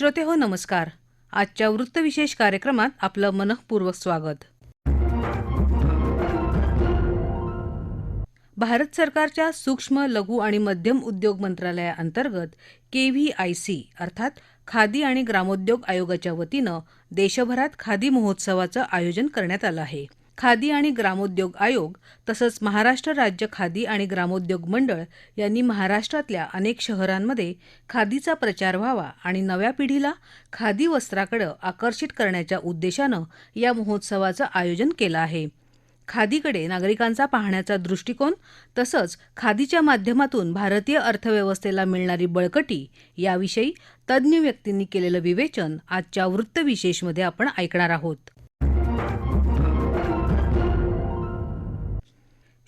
श्रोते हो नमस्कार. आजच्या वृत्तविशेष कार्यक्रमात आपलं मनःपूर्वक स्वागत. भारत सरकारच्या सूक्ष्म लघु आणि मध्यम उद्योग मंत्रालयाअंतर्गत के व्ही आय सी अर्थात खादी आणि ग्रामोद्योग आयोगाच्या वतीनं देशभरात खादी महोत्सवाचं आयोजन करण्यात आलं आहे. खादी आणि ग्रामोद्योग आयोग तसंच महाराष्ट्र राज्य खादी आणि ग्रामोद्योग मंडळ यांनी महाराष्ट्रातल्या अनेक शहरांमध्ये खादीचा प्रचार व्हावा आणि नव्या पिढीला खादी वस्त्राकडे आकर्षित करण्याच्या उद्देशानं या महोत्सवाचं आयोजन केलं आहे. खादीकडे नागरिकांचा पाहण्याचा दृष्टिकोन तसंच खादीच्या माध्यमातून भारतीय अर्थव्यवस्थेला मिळणारी बळकटी याविषयी तज्ज्ञ व्यक्तींनी केलेलं विवेचन आजच्या वृत्तविशेषमध्ये आपण ऐकणार आहोत.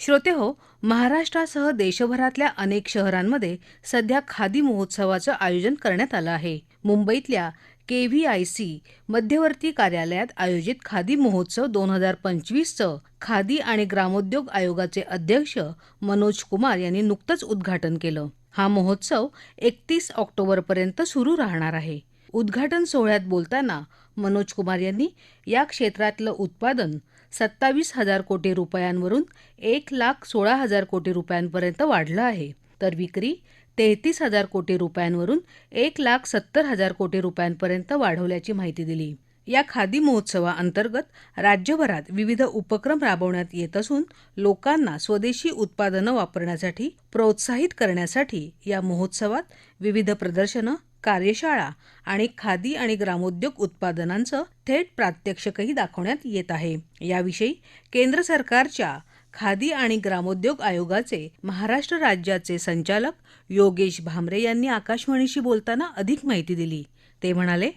श्रोते हो महाराष्ट्रासह देशभरातल्या अनेक शहरांमध्ये सध्या खादी महोत्सवाचं आयोजन करण्यात आलं आहे. मुंबईतल्या के व्ही आय सी मध्यवर्ती कार्यालयात आयोजित खादी महोत्सव दोन हजार पंचवीसचं खादी आणि ग्रामोद्योग आयोगाचे अध्यक्ष मनोज कुमार यांनी नुकतंच उद्घाटन केलं. हा महोत्सव एकतीस ऑक्टोबरपर्यंत सुरू राहणार आहे. उद्घाटन सोहळ्यात बोलताना मनोज कुमार यांनी या क्षेत्रातलं उत्पादन सत्तावीस हजार कोटी रुपयांवरून एक लाख सोळा हजार कोटी रुपयांपर्यंत वाढलं आहे. तर विक्री तेहतीस हजार कोटी रुपयांवरून एक लाख सत्तर हजार कोटी रुपयांपर्यंत वाढवल्याची माहिती दिली. या खादी महोत्सवाअंतर्गत राज्यभरात विविध उपक्रम राबवण्यात येत असून लोकांना स्वदेशी उत्पादनं वापरण्यासाठी प्रोत्साहित करण्यासाठी या महोत्सवात विविध प्रदर्शनं कार्यशाळा आणि खादी आणि ग्रामोद्योग उत्पादनांचं थेट प्रात्यक्षिकही दाखवण्यात येत आहे. याविषयी केंद्र सरकारच्या खादी आणि ग्रामोद्योग आयोगाचे महाराष्ट्र राज्याचे संचालक योगेश भामरे यांनी आकाशवाणीशी बोलताना अधिक माहिती दिली. ते म्हणाले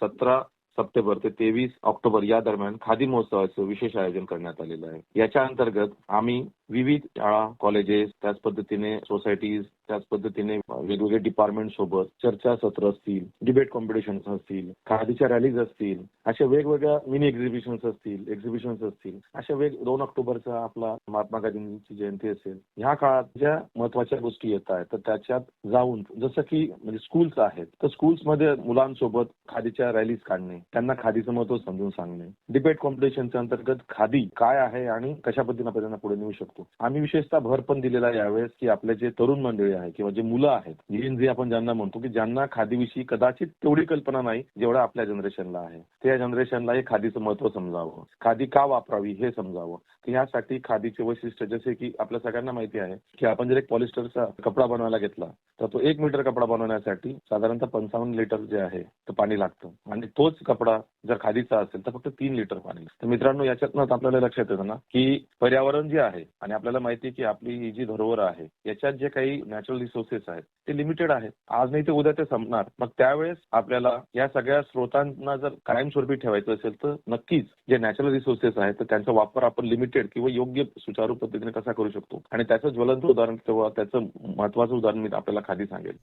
सतरा सप्टेंबर ते तेवीस ऑक्टोबर या दरम्यान खादी महोत्सवाचं विशेष आयोजन करण्यात आलेलं आहे. याच्या अंतर्गत आम्ही विविध शाळा कॉलेजेस त्याच पद्धतीने सोसायटीज त्याच पद्धतीने वेगवेगळे डिपार्टमेंट सोबत चर्चा सत्र असतील डिबेट कॉम्पिटिशन्स असतील खादीच्या रॅलीज असतील अशा वेगवेगळ्या मिनी एक्झिबिशन्स असतील एक्झिबिशन्स असतील अशा वेग दोन ऑक्टोबरचा आपला महात्मा गांधींची जयंती असेल ह्या काळात ज्या महत्त्वाच्या गोष्टी येत आहेत तर त्याच्यात जाऊन जसं की म्हणजे स्कूल्स आहेत तर स्कूल्समध्ये मुलांसोबत खादीच्या रॅलीज काढणे त्यांना खादीचं महत्त्व समजून सांगणे. डिबेट कॉम्पिटिशनच्या अंतर्गत खादी काय आहे आणि कशा पद्धतीने आपण त्यांना पुढे नेऊ शकतो? आम्ही विशेषतः भर पण दिलेला यावेळेस की आपले जे तरुण मंडळी आहे किंवा जे मुलं आहेत जी जे आपण ज्यांना म्हणतो की ज्यांना खादीविषयी कदाचित तेवढी कल्पना नाही जेवढा आपल्या जनरेशनला आहे. त्या जनरेशनला हे खादीचं महत्त्व समजावं. खादी का वापरावी हे समजावं. की यासाठी खादीचे वैशिष्ट्य जसे की आपल्या सगळ्यांना माहिती आहे की आपण जर एक पॉलिस्टरचा कपडा बनवायला घेतला तर तो एक मीटर कपडा बनवण्यासाठी साधारणतः पंचावन्न लिटर जे आहे ते पाणी लागतं. आणि तोच कपडा जर खादीचा असेल तर फक्त तीन लिटर पाणी तर मित्रांनो याच्यातनं आपल्याला लक्षात येतं ना की पर्यावरण जे आहे आणि आपल्याला माहिती आहे की आपली ही जी धरोहर आहे याच्यात जे काही नॅचरल रिसोर्सेस आहेत. ते लिमिटेड आहेत. आज नाही ते उद्या ते संपणार. मग त्यावेळेस आपल्याला या सगळ्या स्रोतांना जर कायमस्वरूपी ठेवायचं असेल तर नक्कीच जे नॅचरल रिसोर्सेस आहेत तर त्यांचा वापर आपण लिमिटेड किंवा योग्य सुचारू पद्धतीने कसा करू शकतो? आणि त्याचं ज्वलंत उदाहरण किंवा त्याचं महत्वाचं उदाहरण मी आपल्याला खाली सांगेल.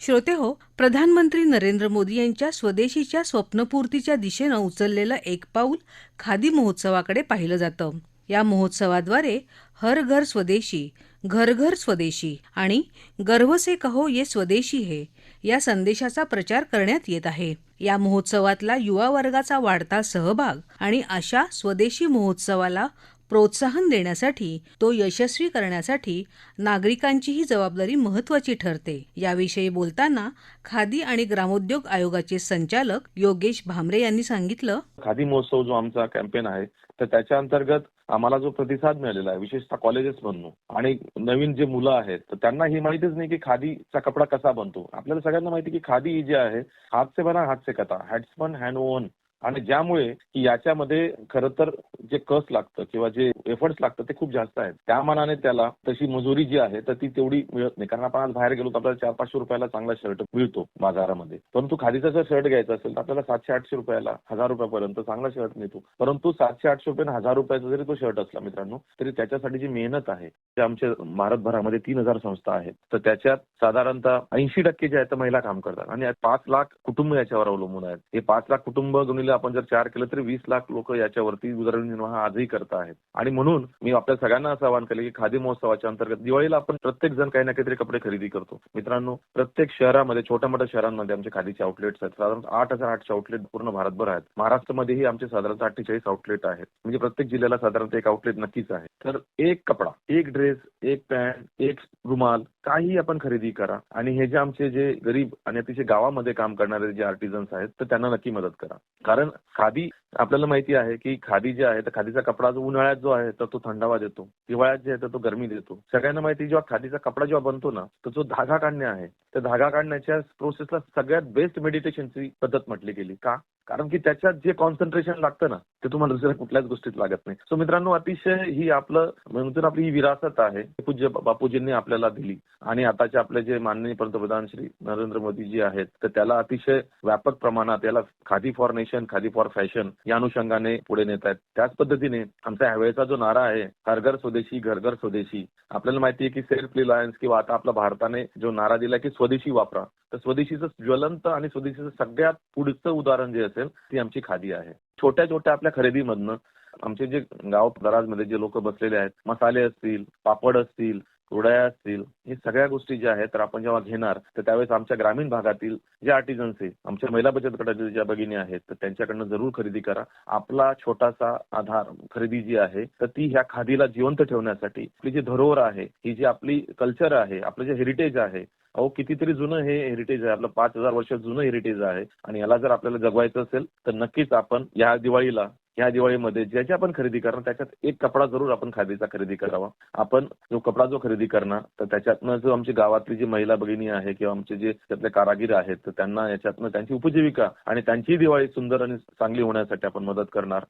श्रोते हो प्रधानमंत्री नरेंद्र मोदी यांच्या स्वदेशीच्या स्वप्नपूर्तीच्या दिशेनं उचललेलं एक पाऊल खादी महोत्सवाकडे पाहिलं जातं. या महोत्सवाद्वारे हर घर स्वदेशी घर घर स्वदेशी आणि गर्व से कहो ये स्वदेशी हे या संदेशाचा प्रचार करण्यात येत आहे. या महोत्सवातला युवा वर्गाचा वाढता सहभाग आणि अशा स्वदेशी महोत्सवाला प्रोत्साहन देण्यासाठी तो यशस्वी करण्यासाठी नागरिकांचीही जबाबदारी महत्वाची ठरते. याविषयी बोलताना खादी आणि ग्रामोद्योग आयोगाचे संचालक योगेश भामरे यांनी सांगितलं. खादी महोत्सव जो आमचा कॅम्पेन आहे तर त्याच्या अंतर्गत आम्हाला जो प्रतिसाद मिळालेला आहे विशेषतः कॉलेजेस मधून आणि नवीन जे मुलं आहेत तर त्यांना ही माहितीच नाही की खादीचा कपडा कसा बनतो. आपल्याला सगळ्यांना माहिती की खादी ही जी आहे हात से बना हात से कथा हॅट्समन हँड ओन आणि ज्यामुळे की याच्यामध्ये खरं तर जे कस लागतं किंवा जे एफर्ट्स लागतं ते खूप जास्त आहेत. त्या मानाने त्याला तशी मजुरी जी आहे तर ती तेवढी मिळत नाही. कारण आपण आज बाहेर गेलो तर आपल्याला चार पाचशे रुपयाला चांगला शर्ट मिळतो बाजारामध्ये. परंतु खादीचा जर शर्ट घ्यायचा असेल तर आपल्याला सातशे आठशे रुपयाला हजार रुपयापर्यंत चांगला शर्ट मिळतो. परंतु सातशे आठशे रुपये हजार रुपयाचा जरी तो शर्ट असला मित्रांनो तरी त्याच्यासाठी जी मेहनत आहे जे आमच्या भारतभरामध्ये तीन हजार संस्था आहेत तर त्याच्यात साधारणतः ऐंशी टक्के जे आहेत महिला काम करतात. आणि पाच लाख कुटुंब याच्यावर अवलंबून आहेत. हे पाच लाख कुटुंब गुणिले आपण जर चार केलं तरी वीस लाख लोक याच्यावरती उदरनिर्वाह आजही करत आहेत. आणि म्हणून मी आपल्या सगळ्यांना असं आवाहन केलं की खादी महोत्सवाच्या अंतर्गत दिवाळीला आपण प्रत्येक जण काही ना काहीतरी कपडे खरेदी करतो. मित्रांनो प्रत्येक शहरामध्ये छोट्या मोठ्या शहरांमध्ये आमचे खादीचे आउटलेट्स आहेत. साधारण आठ हजार आठशे आउटलेट पूर्ण भारतभर आहेत. महाराष्ट्रामध्येही आमचे साधारणतः अठ्ठेचाळीस आउटलेट आहेत. म्हणजे प्रत्येक जिल्ह्याला साधारणतः एक आउटलेट नक्कीच आहे. तर एक कपडा एक ड्रेस एक पॅन्ट एक रुमाल काही आपण खरेदी करा. आणि हे जे आमचे जे गरीब आणि अतिशय गावामध्ये काम करणारे जे आर्टिझन्स आहेत तर त्यांना नक्की मदत करा. कारण खादी आपल्याला माहिती आहे की खादी जे आहे तर खादीचा कपडा जो उन्हाळ्यात जो आहे तर तो थंडावा देतो. हिवाळ्यात जे आहे तर तो गरमी देतो. सगळ्यांना माहिती जेव्हा खादीचा कपडा जेव्हा बनतो ना तर जो धागा काढणे आहे त्या धागा काढण्याच्या प्रोसेसला सगळ्यात बेस्ट मेडिटेशनची पद्धत म्हटली गेली. का? कारण की त्याच्यात जे कॉन्सन्ट्रेशन लागतं ना ते तुम्हाला दुसऱ्या कुठल्याच गोष्टीत लागत नाही. सो मित्रांनो अतिशय ही आपलं म्हणतो आपली ही विरासत आहे पूज्य बापूजींनी आपल्याला दिली. आणि आताचे आपले जे माननीय पंतप्रधान श्री नरेंद्र मोदीजी आहेत तर त्याला अतिशय व्यापक प्रमाणात याला khadi for nation khadi for fashion या अनुषंगाने पुढे नेत आहेत. त्याच पद्धतीने आमचा ह्यावेळेचा जो नारा आहे हर घर स्वदेशी घर घर स्वदेशी आपल्याला माहिती आहे की सेल्फ रिलायन्स किंवा आता आपल्या भारताने जो नारा दिला की स्वदेशी वापरा. तर स्वदेशीचं ज्वलंत आणि स्वदेशीचं सगळ्यात पुढचं उदाहरण जे असेल ती आमची खादी आहे. छोट्या छोट्या आपल्या खरेदीमधनं आमचे जे गाव दराजमध्ये जे लोक बसलेले आहेत मसाले असतील पापड असतील कुरडया असतील हे सगळ्या गोष्टी ज्या आहेत तर आपण जेव्हा घेणार तर त्यावेळेस आमच्या ग्रामीण भागातील जे आर्टिझन्स आहे आमच्या महिला बचत गटातील ज्या भगिनी आहेत तर त्यांच्याकडनं जरूर खरेदी करा. आपला छोटासा आधार खरेदी जी आहे तर ती ह्या खादीला जिवंत ठेवण्यासाठी आपली जी धरोहर आहे ही जी आपली कल्चर आहे आपलं जे हेरिटेज आहे अहो कितीतरी जुनं हे हेरिटेज आहे. आपलं पाच हजार वर्ष जुनं हेरिटेज आहे. आणि याला जर आपल्याला जगवायचं असेल तर नक्कीच आपण या दिवाळीला या दिवाळीमध्ये ज्याची आपण खरेदी करणार त्याच्यात एक कपडा जरूर आपण खादीचा खरेदी करावा. आपण जो कपडा जो खरेदी करणार तर त्याच्यातनं जो आमची गावातली जी महिला भगिनी आहे किंवा आमचे जे त्यातले कारागीर आहेत तर त्यांना याच्यातनं त्यांची उपजीविका आणि त्यांची दिवाळी सुंदर आणि चांगली होण्यासाठी आपण मदत करणार.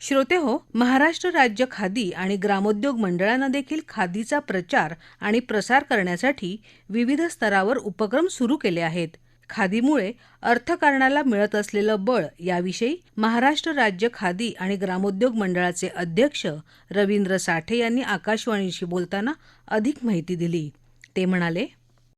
श्रोते हो महाराष्ट्र राज्य खादी आणि ग्रामोद्योग मंडळानं देखील खादीचा प्रचार आणि प्रसार करण्यासाठी विविध स्तरावर उपक्रम सुरू केले आहेत. खादीमुळे अर्थकारणाला मिळत असलेलं बळ याविषयी महाराष्ट्र राज्य खादी आणि ग्रामोद्योग मंडळाचे अध्यक्ष रवींद्र साठे यांनी आकाशवाणीशी बोलताना अधिक माहिती दिली. ते म्हणाले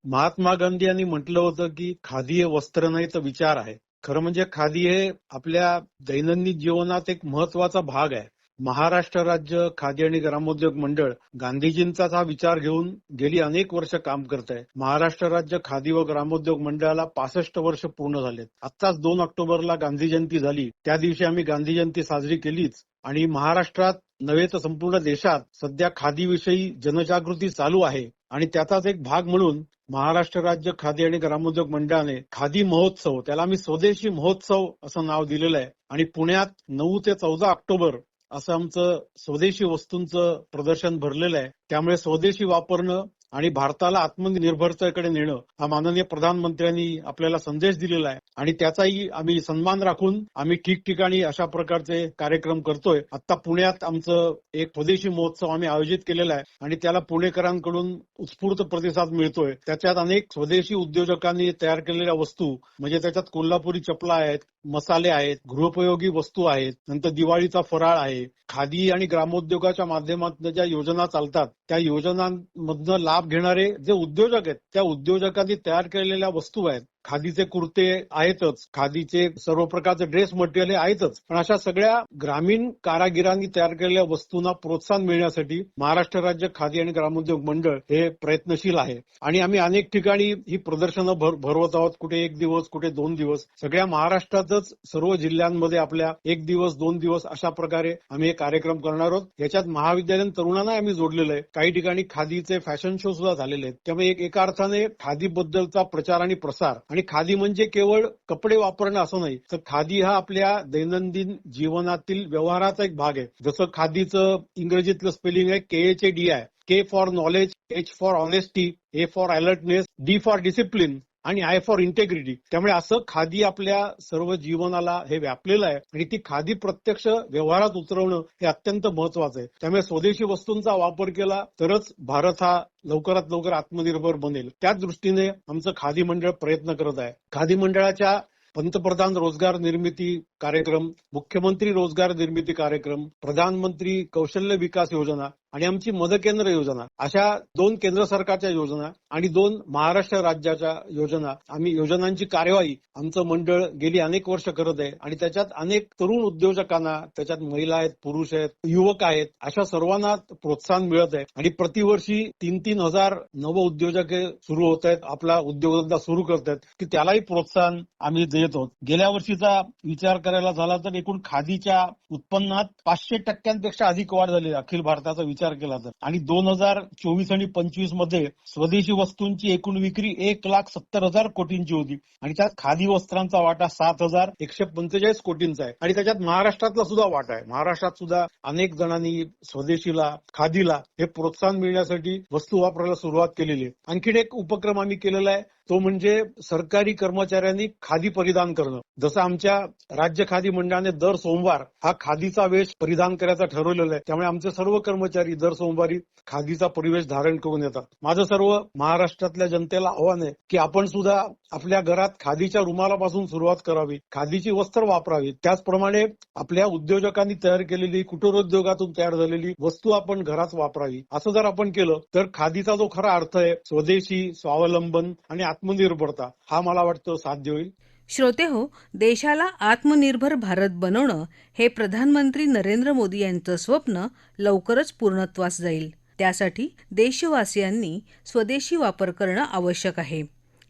महात्मा गांधी यांनी म्हटलं होतं की खादी हे वस्त्र नाही तर विचार आहे. खरं म्हणजे खादी हे आपल्या दैनंदिन जीवनात एक महत्त्वाचा भाग आहे. महाराष्ट्र राज्य खादी आणि ग्रामोद्योग मंडळ गांधीजींचाच हा विचार घेऊन गेली अनेक वर्ष काम करत आहे. महाराष्ट्र राज्य खादी व ग्रामोद्योग मंडळाला पासष्ट वर्ष पूर्ण झालेत. आत्ताच दोन ऑक्टोबरला गांधी जयंती झाली. त्या दिवशी आम्ही गांधी जयंती साजरी केलीच आणि महाराष्ट्रात नव्हे तर संपूर्ण देशात सध्या खादीविषयी जनजागृती चालू आहे आणि त्याचाच एक भाग म्हणून महाराष्ट्र राज्य खादी आणि ग्रामोद्योग मंडळाने खादी महोत्सव त्याला आम्ही स्वदेशी महोत्सव असं नाव दिलेलं आहे आणि पुण्यात नऊ ते चौदा ऑक्टोबर असं आमचं स्वदेशी वस्तूंचं प्रदर्शन भरलेलं आहे. त्यामुळे स्वदेशी वापरणं आणि भारताला आत्मनिर्भरतेकडे नेणं हा माननीय प्रधानमंत्र्यांनी आपल्याला संदेश दिलेला आहे. आणि त्याचाही आम्ही सन्मान राखून आम्ही ठिकठिकाणी अशा प्रकारचे कार्यक्रम करतोय. आता पुण्यात आमचं एक स्वदेशी महोत्सव आम्ही आयोजित केलेला आहे आणि त्याला पुणेकरांकडून उत्स्फूर्त प्रतिसाद मिळतोय. त्याच्यात अनेक स्वदेशी उद्योजकांनी तयार केलेल्या वस्तू म्हणजे त्याच्यात कोल्हापुरी चपला आहेत मसाले आहेत गृहोपयोगी वस्तू आहेत नंतर दिवाळीचा फराळ आहे. खादी आणि ग्रामोद्योगाच्या माध्यमातून ज्या योजना चालतात त्या योजनांमधनं लाभ घेणारे जे उद्योजक आहेत त्या उद्योजकांनी तयार केलेल्या वस्तू आहेत खादीचे कुर्ते आहेतच. खादीचे सर्व प्रकारचे ड्रेस मटेरियल हे आहेतच. पण अशा सगळ्या ग्रामीण कारागिरांनी तयार केलेल्या वस्तूंना प्रोत्साहन मिळण्यासाठी महाराष्ट्र राज्य खादी आणि ग्रामोद्योग मंडळ हे प्रयत्नशील आहे. आणि आम्ही अनेक ठिकाणी ही प्रदर्शनं भर भरवत आहोत. कुठे एक दिवस कुठे दोन दिवस. सगळ्या महाराष्ट्रातच सर्व जिल्ह्यांमध्ये आपल्या एक दिवस दोन दिवस अशा प्रकारे आम्ही हे कार्यक्रम करणार आहोत. याच्यात महाविद्यालयीन तरुणांना आम्ही जोडलेलं आहे. काही ठिकाणी खादीचे फॅशन शो सुद्धा झालेले आहेत. त्यामुळे एका अर्थाने खादीबद्दलचा प्रचार आणि प्रसार आणि खादी म्हणजे केवळ कपडे वापरणं असं नाही तर खादी हा आपल्या दैनंदिन जीवनातील व्यवहाराचा एक भाग आहे. जसं खादीचं इंग्रजीतलं स्पेलिंग आहे K H A D I K for knowledge H for honesty A for alertness D for discipline आणि आय फॉर इंटेग्रिटी. त्यामुळे असं खादी आपल्या सर्व जीवनाला हे व्यापलेलं आहे आणि ती खादी प्रत्यक्ष व्यवहारात उतरवणं हे अत्यंत महत्वाचं आहे. त्यामुळे स्वदेशी वस्तूंचा वापर केला तरच भारत हा लवकरात लवकर आत्मनिर्भर बनेल. त्याच दृष्टीने आमचं खादी मंडळ प्रयत्न करत आहे. खादी मंडळाच्या पंतप्रधान रोजगार निर्मिती कार्यक्रम मुख्यमंत्री रोजगार निर्मिती कार्यक्रम प्रधानमंत्री कौशल्य विकास योजना आणि आमची मदकेंद्र योजना अशा दोन केंद्र सरकारच्या योजना आणि दोन महाराष्ट्र राज्याच्या योजना आम्ही योजनांची कार्यवाही आमचं मंडळ गेली अनेक वर्ष करत आहे आणि त्याच्यात अनेक तरुण उद्योजकांना त्याच्यात महिला आहेत पुरुष आहेत युवक आहेत अशा सर्वांना प्रोत्साहन मिळत आहे. आणि प्रतिवर्षी तीन तीन हजार नव उद्योजक सुरू होत आहेत आपला उद्योगधंदा सुरू करत आहेत की त्यालाही प्रोत्साहन आम्ही देत आहोत. गेल्या वर्षीचा विचार करायला झाला तर एकूण खादीच्या उत्पन्नात पाचशे टक्क्यांपेक्षा अधिक वाढ झाली अखिल भारताचा विचार केला तर. आणि दोन हजार चोवीस आणि पंचवीसमध्ये स्वदेशी वस्तूंची एकूण विक्री एक लाख सत्तर हजार कोटींची होती. आणि त्यात खादी वस्त्रांचा वाटा सात हजार एकशे पंचेचाळीस कोटींचा आहे. आणि त्याच्यात महाराष्ट्रातला सुद्धा वाटा आहे. महाराष्ट्रात सुद्धा अनेक जणांनी स्वदेशीला खादीला हे प्रोत्साहन मिळण्यासाठी वस्तू वापरायला सुरुवात केलेली आहे. आणखीन एक उपक्रम आम्ही केलेला आहे. तो म्हणजे सरकारी कर्मचाऱ्यांनी खादी परिधान करणं. जसं आमच्या राज्य खादी मंडळाने दर सोमवार हा खादीचा वेश परिधान करायचा ठरवलेला आहे. त्यामुळे आमचे सर्व कर्मचारी दर सोमवारी खादीचा परिवेश धारण करून येतात. माझं सर्व महाराष्ट्रातल्या जनतेला आव्हान आहे की आपण सुद्धा आपल्या घरात खादीच्या रुमालापासून सुरुवात करावी खादीची वस्त्र वापरावी. त्याचप्रमाणे आपल्या उद्योजकांनी तयार केलेली कुटीरोद्योगातून तयार झालेली वस्तू आपण घरात वापरावी. असं जर आपण केलं तर खादीचा जो खरा अर्थ आहे स्वदेशी स्वावलंबन आणि आत्मनिर्भरता. हा मला वाटतं साध्य होईल. श्रोते हो देशाला आत्मनिर्भर भारत बनवणं हे प्रधानमंत्री नरेंद्र मोदी यांचं स्वप्न लवकरच पूर्णत्वास जाईल. त्यासाठी देशवासियांनी स्वदेशी वापर करणं आवश्यक आहे.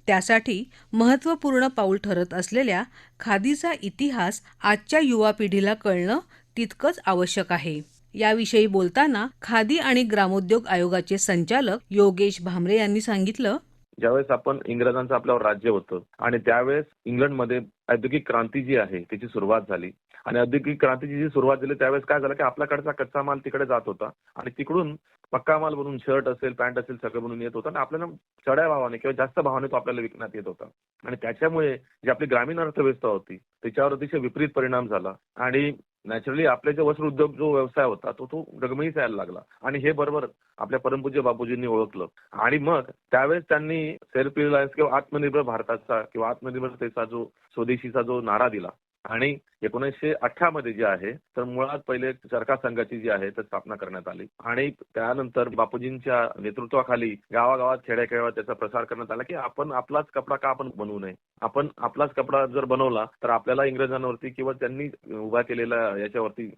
त्यासाठी महत्त्वपूर्ण पाऊल ठरत असलेल्या खादीचा इतिहास आजच्या युवा पिढीला कळणं तितकंच आवश्यक आहे. याविषयी बोलताना खादी आणि ग्रामोद्योग आयोगाचे संचालक योगेश भामरे यांनी सांगितलं ज्यावेळेस आपण इंग्रजांचं आपल्यावर राज्य होतं आणि त्यावेळेस इंग्लंडमध्ये औद्योगिक क्रांती जी आहे तिची सुरुवात झाली. आणि औद्योगिक क्रांतीची जी सुरुवात झाली त्यावेळेस काय झालं की आपल्याकडचा कच्चा माल तिकडे जात होता. आणि तिकडून पक्का माल बनून शर्ट असेल पॅन्ट असेल सगळं बनून येत होता. आणि आपल्याला चढ्या भावाने किंवा जास्त भावाने तो आपल्याला विकण्यात येत होता. आणि त्याच्यामुळे जी आपली ग्रामीण अर्थव्यवस्था होती त्याच्यावर अतिशय विपरीत परिणाम झाला. आणि नॅचरली आपले जे वस्त्र उद्योग जो व्यवसाय होता तो तो डगमगीत यायला लागला. आणि हे बरोबर आपल्या परमपूज्य बापूजींनी ओळखलं. आणि मग त्यावेळेस त्यांनी सेल्फ रिलायन्स किंवा आत्मनिर्भर भारताचा किंवा आत्मनिर्भरतेचा जो स्वदेशीचा जो नारा दिला. आणि एकोणीसशे अठरा मध्ये जे आहे तर मुळात पहिले चरखा संघाची जी आहे तर स्थापना करण्यात आली. आणि त्यानंतर बापूजींच्या नेतृत्वाखाली गावागावात खेड्याखेड्यावर त्याचा प्रसार करण्यात आला की आपण आपलाच कपडा का आपण बनवू नये? आपण आपलाच कपडा जर बनवला तर आपल्याला इंग्रजांवरती किंवा त्यांनी उभा केलेल्या याच्यावरती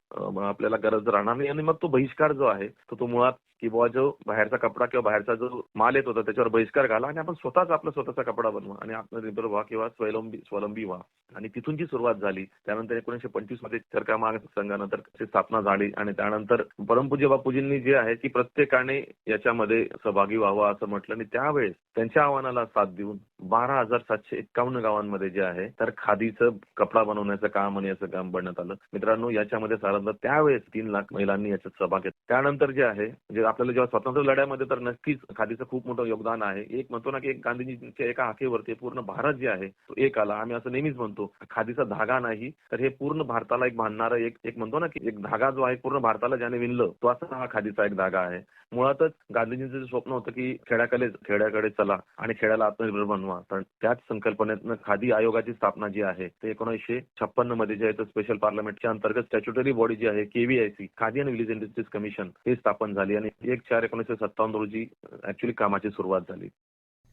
आपल्याला गरज राहणार नाही. आणि मग तो बहिष्कार जो आहे तो तो मुळात की बुवा जो बाहेरचा कपडा किंवा बाहेरचा जो माल येत होता त्याच्यावर बहिष्कार घाला आणि आपण स्वतःच आपला स्वतःचा कपडा बनवा. आणि आत्मनिर्भर व्हा किंवा स्वयंबी स्वलंबी व्हा. आणि तिथून जी सुरुवात झाली त्यानंतर एकोणीशे पंचवीसमध्ये चरखा महाग संघानंतर स्थापना झाली आणि त्यानंतर परमपूज्य बापूजींनी जे आहे की प्रत्येकाने याच्यामध्ये सहभागी व्हावं असं म्हटलं आणि त्यावेळेस त्यांच्या आव्हानाला साथ देऊन बारा हजार सातशे एक्कावन्न गावांमध्ये जे आहे तर खादीचं कपडा बनवण्याचं काम आणि याचं काम बनण्यात आलं. मित्रांनो याच्यामध्ये साधारणतः त्यावेळेस तीन लाख महिलांनी याच्यात सहभाग घेतला. त्यानंतर जे आहे म्हणजे आपल्याला जेव्हा स्वातंत्र्य लढ्यामध्ये तर नक्कीच खादीचं खूप मोठं योगदान आहे. एक म्हणतो ना की एक गांधीजींच्या एका हाकेवरती पूर्ण भारत जे आहे तो एक आला. आम्ही असं नेहमीच म्हणतो खादीचा धागा नाही. तर हे पूर्ण भारताला एक बांधणारा एक एक म्हणतो ना की एक धागा जो आहे पूर्ण भारताला ज्याने विणलं तो असा हा खादीचा एक धागा आहे. मुळातच गांधीजींचं जे स्वप्न होतं की खेड्याकडे खेड्याकडे चला आणि खेड्याला आत्मनिर्भर बनवा. तर त्याच संकल्पनेतनं खादी आयोगाची स्थापना जी आहे ते एकोणीसशे छप्पन्नमध्ये जे आहे स्पेशल पार्लमेंटच्या अंतर्गत स्टॅच्युटरी बॉडी जी आहे केव्हीआयसी खादी आणि विलेज इंडस्ट्रीज कमिशन हे स्थापन झाली आणि एक चार एकोणीसशे सत्तावन्न रोजी ऍक्च्युली कामाची सुरुवात झाली.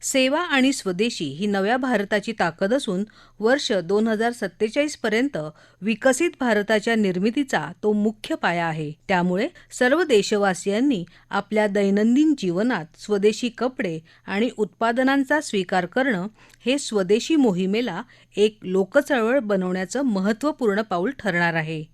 सेवा आणि स्वदेशी ही नव्या भारताची ताकद असून वर्ष दोन हजार सत्तेचाळीसपर्यंत विकसित भारताच्या निर्मितीचा तो मुख्य पाया आहे. त्यामुळे सर्व देशवासियांनी आपल्या दैनंदिन जीवनात स्वदेशी कपडे आणि उत्पादनांचा स्वीकार करणं हे स्वदेशी मोहिमेला एक लोकचळवळ बनवण्याचं महत्त्वपूर्ण पाऊल ठरणार आहे.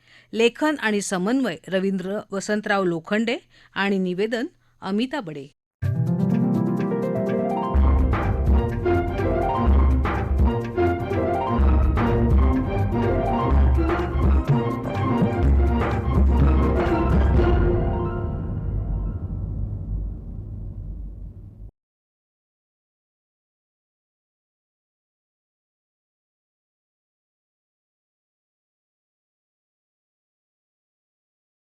लेखन आणि समन्वय रवींद्र वसंतराव लोखंडे आणि निवेदन अमिता बडे.